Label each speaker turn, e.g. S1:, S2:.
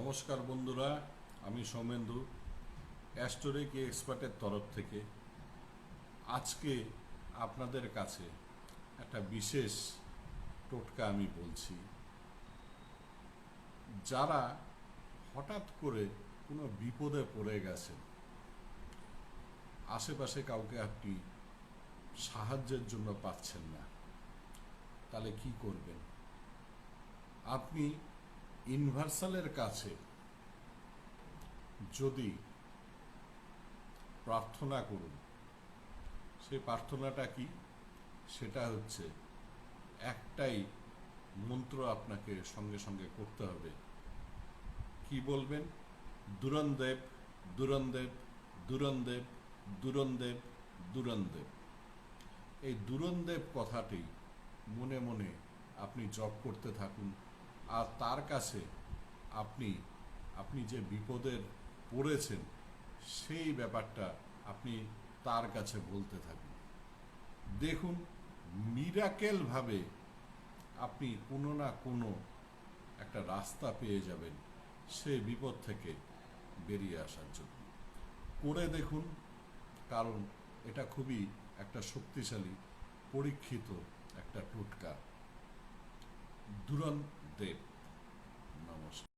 S1: নমস্কার বন্ধুরা, আমি সৌমেন্দু, অ্যাস্টোরিক এক্সপার্টের তরফ থেকে আজকে আপনাদের কাছে একটা বিশেষ টোটকা আমি বলছি। যারা হঠাৎ করে কোনো বিপদে পড়ে গেছেন, আশেপাশে কাউকে আপনি সাহায্যের জন্য পাচ্ছেন না, তাহলে কি করবেন? আপনি ইউনিভার্সালের কাছে যদি প্রার্থনা করুন, সেই প্রার্থনাটা কি? সেটা হচ্ছে একটাই মন্ত্র আপনাকে সঙ্গে সঙ্গে করতে হবে। কি বলবেন? দুরন্দেব দুরন্দেব দুরন্দেব দুরন্দেব দুরন্দেব। এই দুরন্দেব কথাটি মনে মনে আপনি জপ করতে থাকুন। আর তার কাছে আপনি আপনি যে বিপদের পড়েছেন, সেই ব্যাপারটা আপনি তার কাছে বলতে থাকুন। দেখুন মিরাকেলভাবে আপনি কোনো না কোনো একটা রাস্তা পেয়ে যাবেন সে বিপদ থেকে বেরিয়ে আসার জন্য। করে দেখুন, কারণ এটা খুবই একটা শক্তিশালী, পরীক্ষিত একটা টোটকা। দুরন দেব নমস্কার